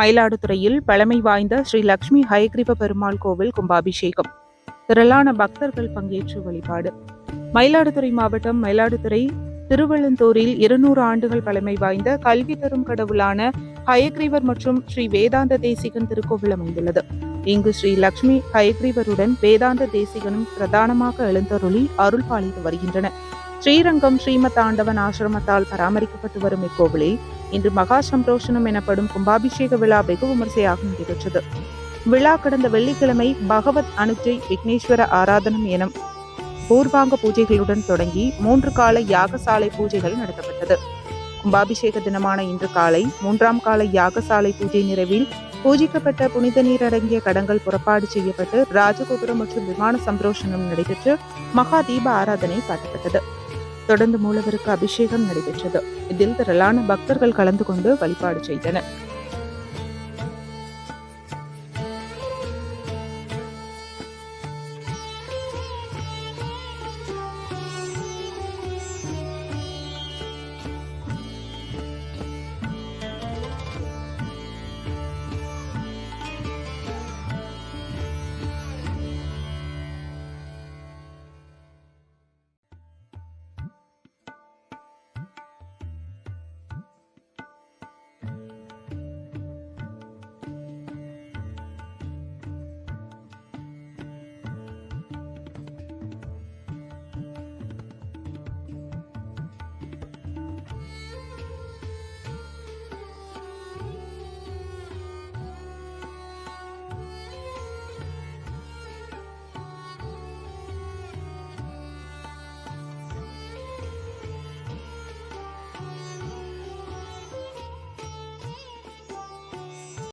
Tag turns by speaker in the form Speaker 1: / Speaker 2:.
Speaker 1: மயிலாடுதுறையில் பழமை வாய்ந்த ஸ்ரீ லக்ஷ்மி ஹயக்ரீவ பெருமாள் கோவில் கும்பாபிஷேகம். திரளான பக்தர்கள் பங்கேற்று வழிபாடு. மயிலாடுதுறை மாவட்டம் மயிலாடுதுறை திருவள்ளந்தூரில் இருநூறு ஆண்டுகள் பழமை வாய்ந்த கல்வி தரும் கடவுளான ஹயக்ரீவர் மற்றும் ஸ்ரீ வேதாந்த தேசிகன் திருக்கோவில் அமைந்துள்ளது. இங்கு ஸ்ரீ லக்ஷ்மி ஹயக்ரீவருடன் வேதாந்த தேசிகனும் பிரதானமாக எழுந்தருளி அருள் பாலித்து வருகின்றனர் ஸ்ரீரங்கம் ஸ்ரீமதாண்டவன் ஆசிரமத்தால் பராமரிக்கப்பட்டு வரும் இக்கோவிலில் இன்று மகா சம்ரோஷனம் எனப்படும் கும்பாபிஷேக விழா வெகு விமர்சையாக நடைபெற்றது விழா கடந்த வெள்ளிக்கிழமை பகவத் அனுஜை விக்னேஸ்வர ஆராதனம் எனும் பூர்வாங்க பூஜைகளுடன் தொடங்கி மூன்று கால யாகசாலை பூஜைகள் நடத்தப்பட்டது. கும்பாபிஷேக தினமான இன்று காலை மூன்றாம் கால யாகசாலை பூஜை நிறைவில் பூஜிக்கப்பட்ட புனித நீர் அடங்கிய கடங்கள் புறப்பாடு செய்யப்பட்டு ராஜகோபுரம் மற்றும் விமான சம்ரோஷனம் நடைபெற்று மகா தீப ஆராதனை காட்டப்பட்டது. தொடர்ந்து மூலவருக்கு அபிஷேகம் நடைபெற்றது. இதில் திரளான பக்தர்கள் கலந்து கொண்டு வழிபாடு செய்தனர்.